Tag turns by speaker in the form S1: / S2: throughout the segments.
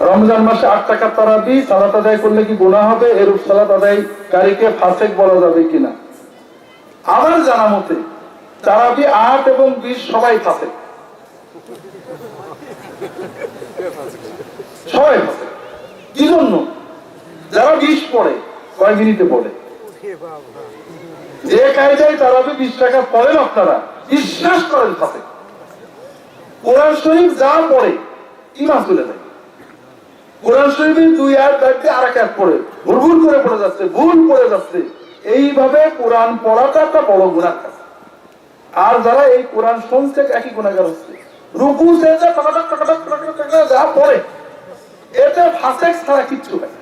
S1: রমজান মাসে আট টাকা তারাবি, সালাত আদায় করলে কি গুণা হবে? এরূপ সালাত আদায়কারীকে ফাসেক বলা যাবে কিনা? আমার জানা মতে তারা তারাবি আট এবং বিশ সবাই ফাসেক। সবাই কি জন্য? যারা বিশ পড়ে, কয় মিনিটে পড়ে? যে কায়দায় তারাবি বিশ টাকা পড়েন আপনারা, বিশ্বাস করেন ফাসেক। কোরআন শরীফ যা পড়ে ইমান চলে যায় কোরআন শরীফের দুই আয়াত দাঁড়িয়ে আর এক পড়ে। ভুল ভুল করে পড়ে যাচ্ছে, ভুল পড়ে যাচ্ছে। এইভাবে কোরআন পড়াটা একটা বড় গুণার আর যারা এই কোরআন শুনছে, একই গুণাগার হচ্ছে। রুকু টাকাটাক যা পড়ে, এতে ফাসেক ছাড়া কিচ্ছু হয় না।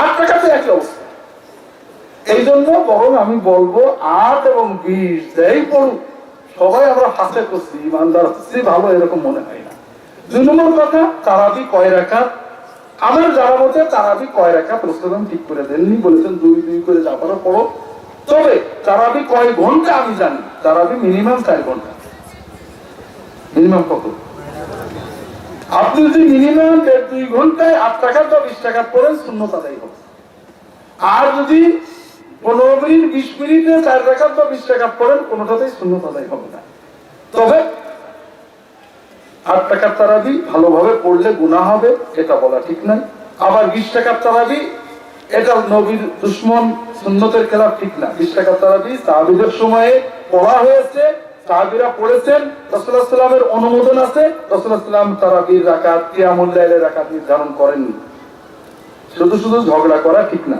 S1: আট টাকাতে একই অবস্থা। এই জন্য বরং আমি বলব, আট এবং বিশ, যাই পড়ুক, সবাই আমরা ফাঁসে করছি, ইমানদার হচ্ছি, ভালো এরকম মনে হয়। নম্বর কথা, তারাবি কয় রাখা আমার মতে তারাবি কয় রাখা ঠিক করে দেননি, বলেছেন দুই দুই করে পড়ো। তবে তারাবি কয় ঘণ্টা আমি জানি। তারাবি মিনিমাম চার ঘণ্টা। মিনিমাম কত? আপনি যদি মিনিমাম দেড়, দুই ঘন্টায় আট টাকা বা বিশ টাকা পড়েন শূন্য হবে। আর যদি পনেরো মিনিট, বিশ মিনিটে চার টাকা বা বিশ টাকা পড়েন, কোনোটাতেই শূন্য তাদাই হবে না। তবে আট টাকার তারাবি ভালোভাবে পড়লে গুণা হবে, এটা বলা ঠিক নয়। আবার বিশ টাকার তারাবি, এটা নবীর দুশ্মন সুন্নতের খেলাফ ঠিক না। বিশ টাকার তারাবি সাহাবিদের সময়ে পড়া হয়েছে, সাহাবিরা পড়েছেন রসুল্লাহ সাল্লামের অনুমোদন আছে রসুল্লাহ সাল্লাম তারাবির রাকাত কিয়ামুল্লাইলের রাকাত নির্ধারণ করেননি। শুধু শুধু ঝগড়া করা ঠিক না।